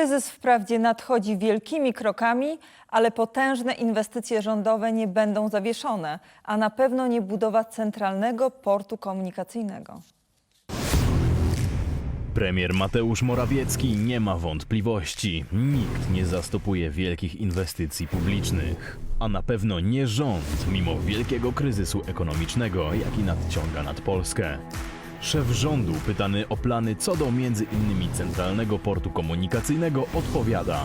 Kryzys wprawdzie nadchodzi wielkimi krokami, ale potężne inwestycje rządowe nie będą zawieszone, a na pewno nie budowa centralnego portu komunikacyjnego. Premier Mateusz Morawiecki nie ma wątpliwości. Nikt nie zastopuje wielkich inwestycji publicznych. A na pewno nie rząd, mimo wielkiego kryzysu ekonomicznego, jaki nadciąga nad Polskę. Szef rządu, pytany o plany co do między innymi centralnego portu komunikacyjnego, odpowiada.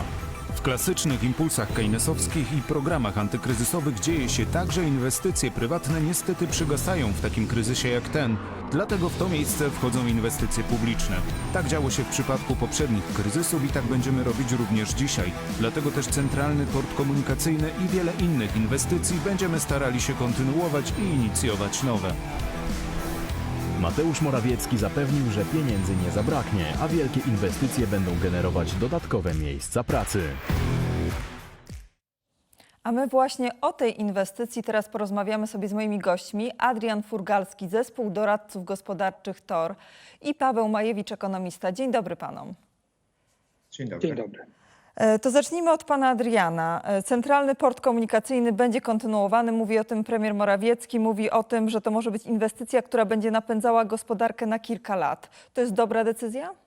W klasycznych impulsach keynesowskich i programach antykryzysowych dzieje się tak, że inwestycje prywatne niestety przygasają w takim kryzysie jak ten. Dlatego w to miejsce wchodzą inwestycje publiczne. Tak działo się w przypadku poprzednich kryzysów i tak będziemy robić również dzisiaj. Dlatego też Centralny Port Komunikacyjny i wiele innych inwestycji będziemy starali się kontynuować i inicjować nowe. Mateusz Morawiecki zapewnił, że pieniędzy nie zabraknie, a wielkie inwestycje będą generować dodatkowe miejsca pracy. A my właśnie o tej inwestycji teraz porozmawiamy sobie z moimi gośćmi. Adrian Furgalski, zespół doradców gospodarczych TOR i Paweł Majewicz, ekonomista. Dzień dobry panom. Dzień dobry. Dzień dobry. E, To zacznijmy od pana Adriana. E, Centralny port komunikacyjny będzie kontynuowany. Mówi o tym premier Morawiecki. Mówi o tym, że to może być inwestycja, która będzie napędzała gospodarkę na kilka lat. To jest dobra decyzja?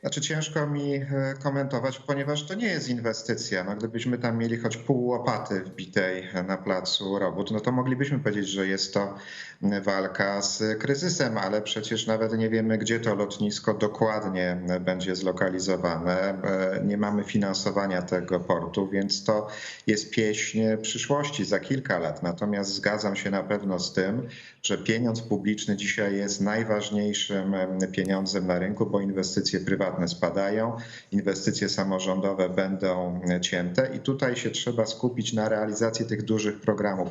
Znaczy ciężko mi e, komentować, ponieważ to nie jest inwestycja. No, gdybyśmy tam mieli choć pół łopaty wbitej na placu robót, no to moglibyśmy powiedzieć, że jest to walka z kryzysem, ale przecież nawet nie wiemy, gdzie to lotnisko dokładnie będzie zlokalizowane. E, Nie mamy finansowania tego portu, więc to jest pieśń przyszłości za kilka lat. Natomiast zgadzam się na pewno z tym, że pieniądz publiczny dzisiaj jest najważniejszym em, pieniądzem na rynku, bo inwestycje prywatne spadają, inwestycje samorządowe będą cięte i tutaj się trzeba skupić na realizacji tych dużych programów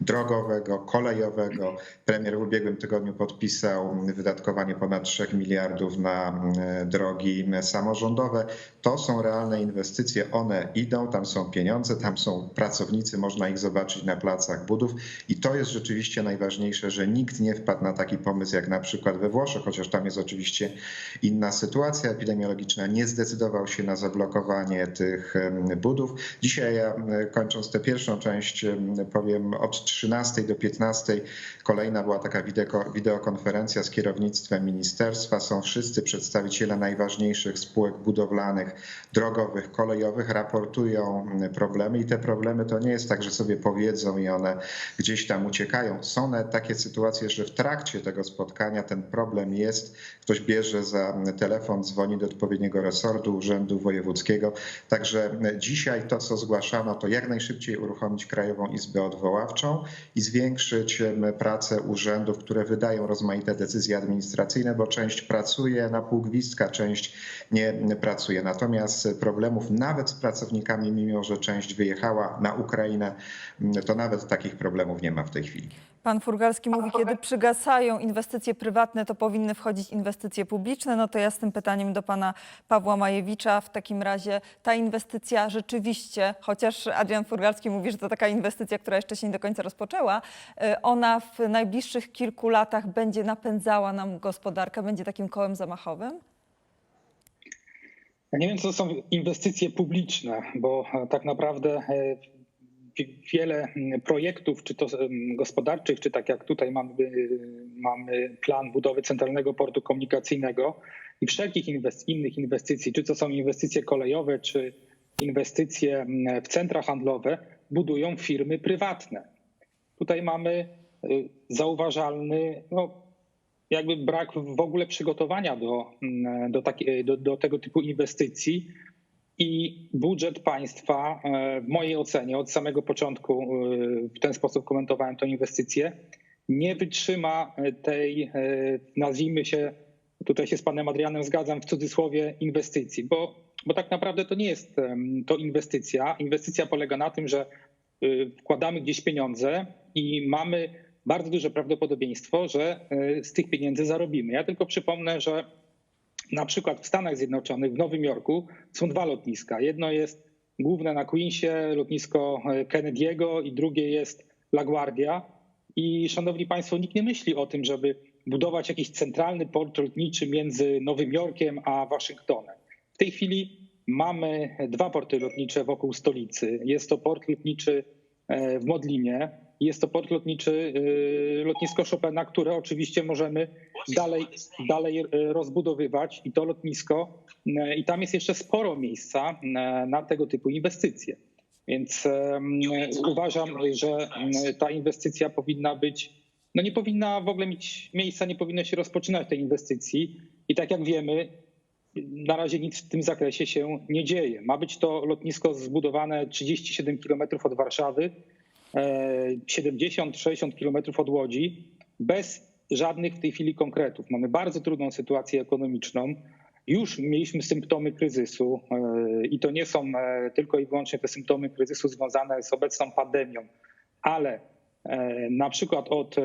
drogowego, kolejowego. Premier w ubiegłym tygodniu podpisał wydatkowanie ponad 3 miliardów na mm, drogi samorządowe. To są realne inwestycje, one idą, tam są pieniądze, tam są pracownicy, można ich zobaczyć na placach budów i to jest rzeczywiście najważniejsze, że nikt nie wpadł na taki pomysł jak na przykład we Włoszech, chociaż tam jest oczywiście inna sytuacja epidemiologiczna, nie zdecydował się na zablokowanie tych budów. Dzisiaj ja kończąc tę pierwszą część em, powiem od 13 do 15 kolejna była taka wideo, wideokonferencja z kierownictwem ministerstwa. Są wszyscy przedstawiciele najważniejszych spółek budowlanych, drogowych, kolejowych, raportują problemy i te problemy to nie jest tak, że sobie powiedzą i one gdzieś tam uciekają. Są nawet takie sytuacje, że w trakcie tego spotkania ten problem jest, ktoś bierze za telefon, dzwoni do odpowiedniego resortu, urzędu wojewódzkiego. Także dzisiaj to, co zgłaszano, to jak najszybciej uruchomić Krajową Izbę Odwoławczą i zwiększyć pracę urzędów, które wydają rozmaite decyzje administracyjne, bo część pracuje na pół gwizdka, część nie pracuje. Natomiast problemów nawet z pracownikami, mimo że część wyjechała na Ukrainę, to nawet takich problemów nie ma w tej chwili. Pan Furgalski mówi, kiedy przygasają inwestycje prywatne, to powinny wchodzić inwestycje publiczne. No to ja z tym pytaniem do pana Pawła Majewicza. W takim razie ta inwestycja rzeczywiście, chociaż Adrian Furgalski mówi, że to taka inwestycja, która jeszcze się nie do końca rozpoczęła, y, ona w najbliższych kilku latach będzie napędzała nam gospodarkę, będzie takim kołem zamachowym? Ja nie wiem, co to są inwestycje publiczne, bo tak naprawdę e, wiele mm, projektów, czy to em, gospodarczych, czy tak jak tutaj mamy, e, mamy plan budowy centralnego portu komunikacyjnego i wszelkich inwest- innych inwestycji, czy to są inwestycje kolejowe, czy inwestycje mm, w centra handlowe, budują firmy prywatne. Tutaj mamy e, zauważalny, no, jakby brak w ogóle przygotowania do, mm, do, takie, do, do tego typu inwestycji. I budżet państwa, e, w mojej ocenie, od samego początku e, w ten sposób komentowałem tę inwestycję, nie wytrzyma tej, e, nazwijmy się, tutaj się z panem Adrianem zgadzam, w cudzysłowie inwestycji, bo, bo tak naprawdę to nie jest to inwestycja. Inwestycja polega na tym, że wkładamy gdzieś pieniądze i mamy bardzo duże prawdopodobieństwo, że z tych pieniędzy zarobimy. Ja tylko przypomnę, że na przykład w Stanach Zjednoczonych, w Nowym Jorku są dwa lotniska. Jedno jest główne na Queensie, lotnisko e, Kennedy'ego i drugie jest LaGuardia. I szanowni państwo, nikt nie myśli o tym, żeby budować jakiś centralny port lotniczy między Nowym Jorkiem a Waszyngtonem. W tej chwili mamy dwa porty lotnicze wokół stolicy. Jest to port lotniczy e, w Modlinie, jest to port lotniczy e, lotnisko Chopina, które oczywiście możemy dalej, dalej e, rozbudowywać i to lotnisko e, i tam jest jeszcze sporo miejsca na tego typu inwestycje. Więc uważam, że ta inwestycja powinna być, no nie powinna w ogóle mieć miejsca, nie powinno się rozpoczynać tej inwestycji. I tak jak wiemy, na razie nic w tym zakresie się nie dzieje. Ma być to lotnisko zbudowane 37 km od Warszawy, 70-60 km od Łodzi, bez żadnych w tej chwili konkretów. Mamy bardzo trudną sytuację ekonomiczną. Już mieliśmy symptomy kryzysu e, i to nie są e, tylko i wyłącznie te symptomy kryzysu związane z obecną pandemią, ale e, na przykład od e,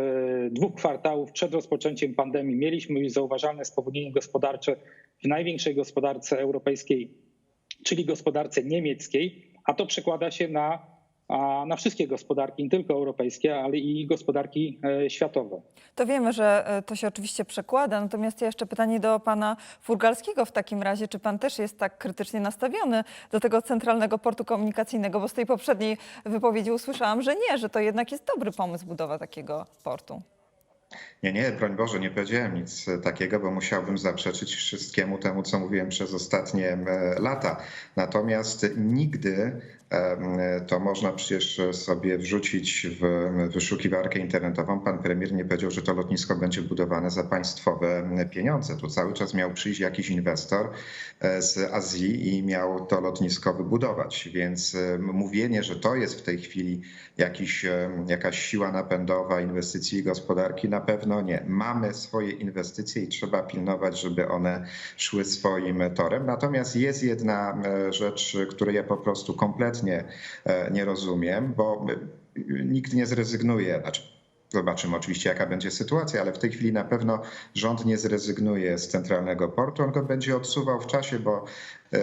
dwóch kwartałów przed rozpoczęciem pandemii mieliśmy już zauważalne spowolnienie gospodarcze w największej gospodarce europejskiej, czyli gospodarce niemieckiej, a to przekłada się na, na wszystkie gospodarki, nie tylko europejskie, ale i gospodarki e, światowe. To wiemy, że e, to się oczywiście przekłada, natomiast ja jeszcze pytanie do pana Furgalskiego w takim razie, czy pan też jest tak krytycznie nastawiony do tego centralnego portu komunikacyjnego, bo z tej poprzedniej wypowiedzi usłyszałam, że nie, że to jednak jest dobry pomysł budowa takiego portu. Nie, nie, broń Boże, nie powiedziałem nic takiego, bo musiałbym zaprzeczyć wszystkiemu temu, co mówiłem przez ostatnie lata. Natomiast nigdy to można przecież sobie wrzucić w wyszukiwarkę internetową. Pan premier nie powiedział, że to lotnisko będzie budowane za państwowe pieniądze. Tu cały czas miał przyjść jakiś inwestor e, z Azji i miał to lotnisko wybudować. Więc mówienie, że to jest w tej chwili jakiś, jakaś siła napędowa inwestycji i gospodarki, na pewno nie. Mamy swoje inwestycje i trzeba pilnować, żeby one szły swoim torem. Natomiast jest jedna e, rzecz, której ja po prostu kompletnie e, nie rozumiem, bo e, nikt nie zrezygnuje, znaczy Zobaczymy oczywiście, jaka będzie sytuacja, ale w tej chwili na pewno rząd nie zrezygnuje z centralnego portu. On go będzie odsuwał w czasie, bo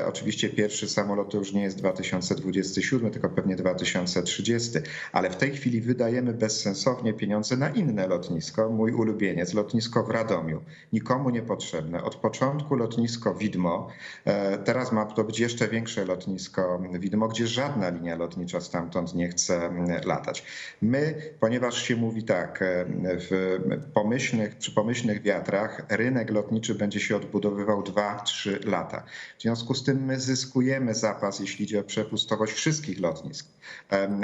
oczywiście pierwszy samolot to już nie jest 2027, tylko pewnie 2030. Ale w tej chwili wydajemy bezsensownie pieniądze na inne lotnisko. Mój ulubieniec, lotnisko w Radomiu. Nikomu niepotrzebne. Od początku lotnisko Widmo. E, Teraz ma to być jeszcze większe lotnisko Widmo, gdzie żadna linia lotnicza stamtąd nie chce latać. My, ponieważ się mówi tak, e, w pomyślnych, przy pomyślnych wiatrach rynek lotniczy będzie się odbudowywał 2-3 lata. W związku z tym my zyskujemy zapas, jeśli idzie o przepustowość wszystkich lotnisk.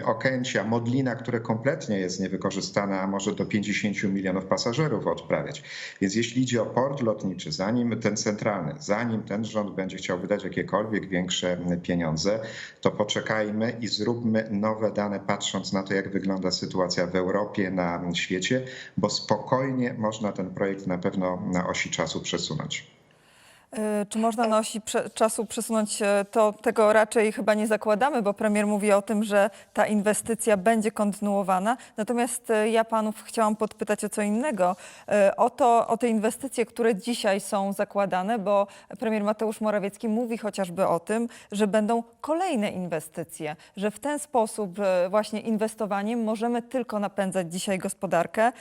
Okęcia, Modlina, które kompletnie jest niewykorzystana, a może do 50 milionów pasażerów odprawiać. Więc jeśli idzie o port lotniczy, zanim ten centralny, zanim ten rząd będzie chciał wydać jakiekolwiek większe pieniądze, to poczekajmy i zróbmy nowe dane, patrząc na to, jak wygląda sytuacja w Europie, na świecie, bo spokojnie można ten projekt na pewno na osi czasu przesunąć. E, Czy można na osi czasu przesunąć e, to? Tego raczej chyba nie zakładamy, bo premier mówi o tym, że ta inwestycja będzie kontynuowana. Natomiast e, ja panów chciałam podpytać o co innego. O, to, o te inwestycje, które dzisiaj są zakładane, bo premier Mateusz Morawiecki mówi chociażby o tym, że będą kolejne inwestycje, że w ten sposób właśnie inwestowaniem możemy tylko napędzać dzisiaj gospodarkę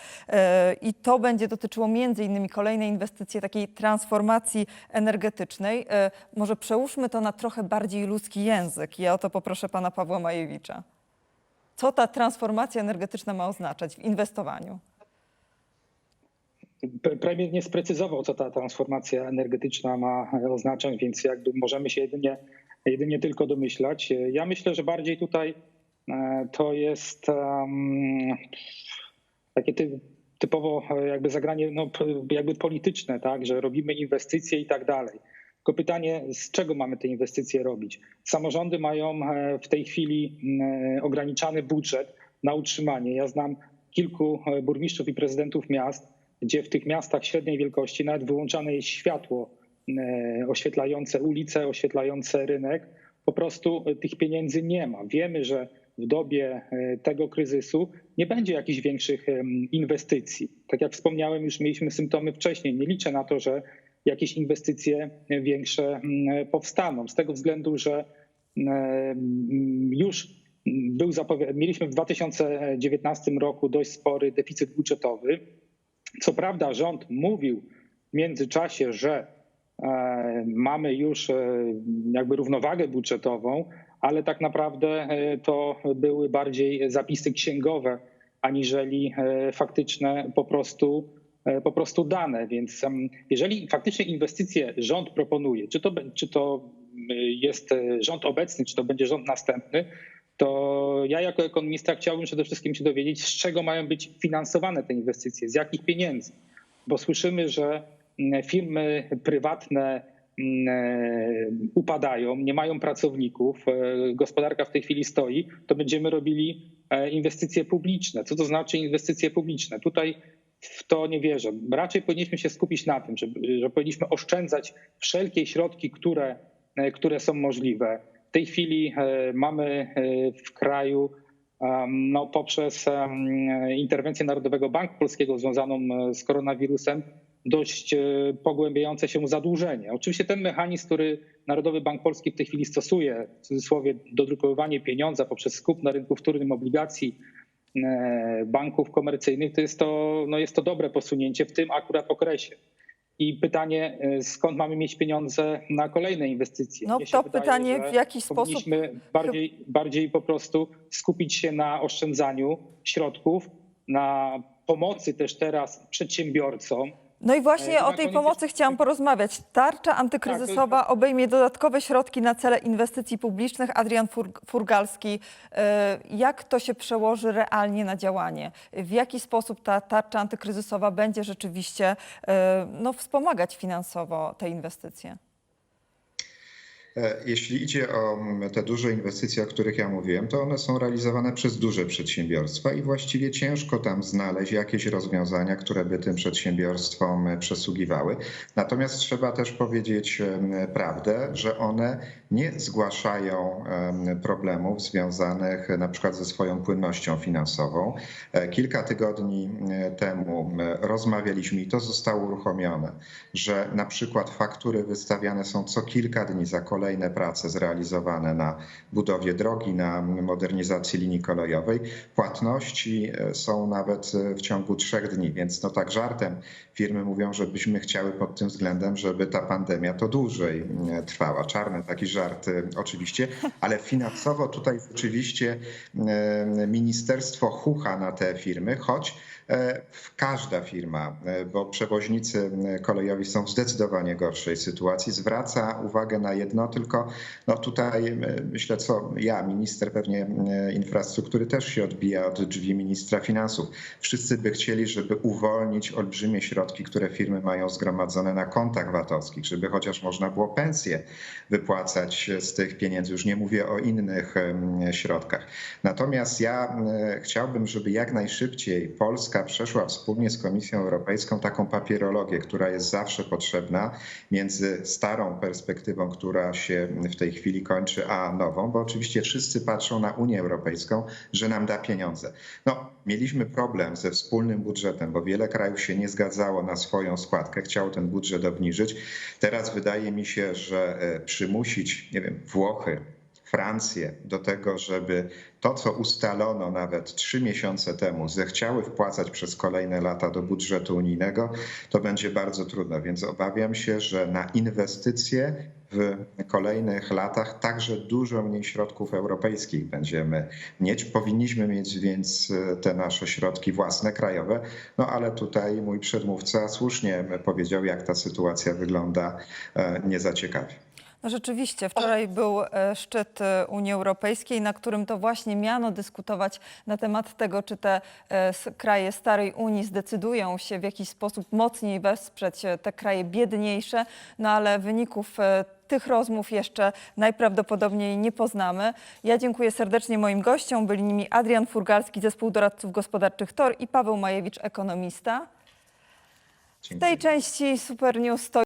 i to będzie dotyczyło między innymi kolejnej inwestycji takiej transformacji energetycznej. E, Może przełóżmy to na trochę bardziej ludzki język. Ja o to poproszę pana Pawła Majewicza. Co ta transformacja energetyczna ma oznaczać w inwestowaniu? Pre- Premier nie sprecyzował, co ta transformacja energetyczna ma oznaczać, więc jakby możemy się jedynie, jedynie tylko domyślać. Ja myślę, że bardziej tutaj e, to jest em, takie typowo e, jakby zagranie no, jakby polityczne, tak, że robimy inwestycje i tak dalej. Tylko pytanie, z czego mamy te inwestycje robić? Samorządy mają e, w tej chwili mm, ograniczany budżet na utrzymanie. Ja znam kilku e, burmistrzów i prezydentów miast, gdzie w tych miastach średniej wielkości nawet wyłączane jest światło e, oświetlające ulice, oświetlające rynek. Po prostu e, tych pieniędzy nie ma. Wiemy, że w dobie e, tego kryzysu nie będzie jakichś większych inwestycji. Tak jak wspomniałem, już mieliśmy symptomy wcześniej. Nie liczę na to, że jakieś inwestycje większe powstaną. Z tego względu, że już był mieliśmy w 2019 roku dość spory deficyt budżetowy. Co prawda rząd mówił w międzyczasie, że e, mamy już e, jakby równowagę budżetową, ale tak naprawdę e, to były bardziej zapisy księgowe, aniżeli e, faktyczne po prostu, e, po prostu dane. Więc jeżeli faktycznie inwestycje rząd proponuje, czy to, czy to jest rząd obecny, czy to będzie rząd następny, to ja jako ekonomista chciałbym przede wszystkim się dowiedzieć, z czego mają być finansowane te inwestycje, z jakich pieniędzy. Bo słyszymy, że firmy prywatne upadają, nie mają pracowników, e, gospodarka w tej chwili stoi, to będziemy robili e, inwestycje publiczne. Co to znaczy inwestycje publiczne? Tutaj w to nie wierzę. Raczej powinniśmy się skupić na tym, że, że powinniśmy oszczędzać wszelkie środki, które, e, które są możliwe. W tej chwili e, mamy e, w kraju no, poprzez interwencję Narodowego Banku Polskiego związaną e, z koronawirusem dość e, pogłębiające się zadłużenie. Oczywiście ten mechanizm, który Narodowy Bank Polski w tej chwili stosuje, w cudzysłowie dodrukowywanie pieniądza poprzez skup na rynku wtórnym obligacji e, banków komercyjnych, to jest to, no jest to dobre posunięcie w tym akurat okresie. I pytanie, e, skąd mamy mieć pieniądze na kolejne inwestycje? No to wydaje, pytanie, w jaki sposób Powinniśmy bardziej, bardziej po prostu skupić się na oszczędzaniu środków, na pomocy też teraz przedsiębiorcom. No i właśnie E, o tej pomocy chciałam porozmawiać. Tarcza antykryzysowa obejmie dodatkowe środki na cele inwestycji publicznych. Adrian Fur- Furgalski, e, jak to się przełoży realnie na działanie? W jaki sposób ta tarcza antykryzysowa będzie rzeczywiście e, no, wspomagać finansowo te inwestycje? E, Jeśli idzie o mm, te duże inwestycje, o których ja mówiłem, to one są realizowane przez duże przedsiębiorstwa i właściwie ciężko tam znaleźć jakieś rozwiązania, które by tym przedsiębiorstwom e, przysługiwały. Natomiast trzeba też powiedzieć em, prawdę, że one nie zgłaszają em, problemów związanych na przykład ze swoją płynnością finansową. E, Kilka tygodni e, temu rozmawialiśmy i to zostało uruchomione, że na przykład faktury wystawiane są co kilka dni za kolejne prace zrealizowane na budowie drogi, na modernizacji linii kolejowej. Płatności e, są nawet e, w ciągu trzech dni, więc no tak żartem firmy mówią, żebyśmy chciały pod tym względem, żeby ta pandemia to dłużej e, trwała. Czarny taki żart oczywiście, ale finansowo tutaj rzeczywiście e, ministerstwo chucha na te firmy, choć e, każda firma, e, bo przewoźnicy e, kolejowi są w zdecydowanie gorszej sytuacji, zwraca uwagę na jedno, tylko no tutaj myślę, co ja, minister pewnie infrastruktury też się odbija od drzwi ministra finansów. Wszyscy by chcieli, żeby uwolnić olbrzymie środki, które firmy mają zgromadzone na kontach VAT-owskich, żeby chociaż można było pensje wypłacać z tych pieniędzy. Już nie mówię o innych środkach. Natomiast ja chciałbym, żeby jak najszybciej Polska przeszła wspólnie z Komisją Europejską taką papierologię, która jest zawsze potrzebna między starą perspektywą, która się w tej chwili kończy, a nową, bo oczywiście wszyscy patrzą na Unię Europejską, że nam da pieniądze. No, mieliśmy problem ze wspólnym budżetem, bo wiele krajów się nie zgadzało na swoją składkę, chciało ten budżet obniżyć. Teraz wydaje mi się, że e, przymusić, nie wiem, Włochy, Francję do tego, żeby to, co ustalono nawet trzy miesiące temu, zechciały wpłacać przez kolejne lata do budżetu unijnego, to będzie bardzo trudno. Więc obawiam się, że na inwestycje w kolejnych latach także dużo mniej środków europejskich będziemy mieć. Powinniśmy mieć więc e, te nasze środki własne, krajowe. No ale tutaj mój przedmówca słusznie powiedział, jak ta sytuacja wygląda, e, nie zaciekawie. No rzeczywiście, wczoraj był e, szczyt e, Unii Europejskiej, na którym to właśnie miano dyskutować na temat tego, czy te e, kraje starej Unii zdecydują się w jakiś sposób mocniej wesprzeć te kraje biedniejsze, no ale wyników tych rozmów jeszcze najprawdopodobniej nie poznamy. Ja dziękuję serdecznie moim gościom. Byli nimi Adrian Furgalski, zespół doradców gospodarczych TOR i Paweł Majewicz, ekonomista. W tej części Super News to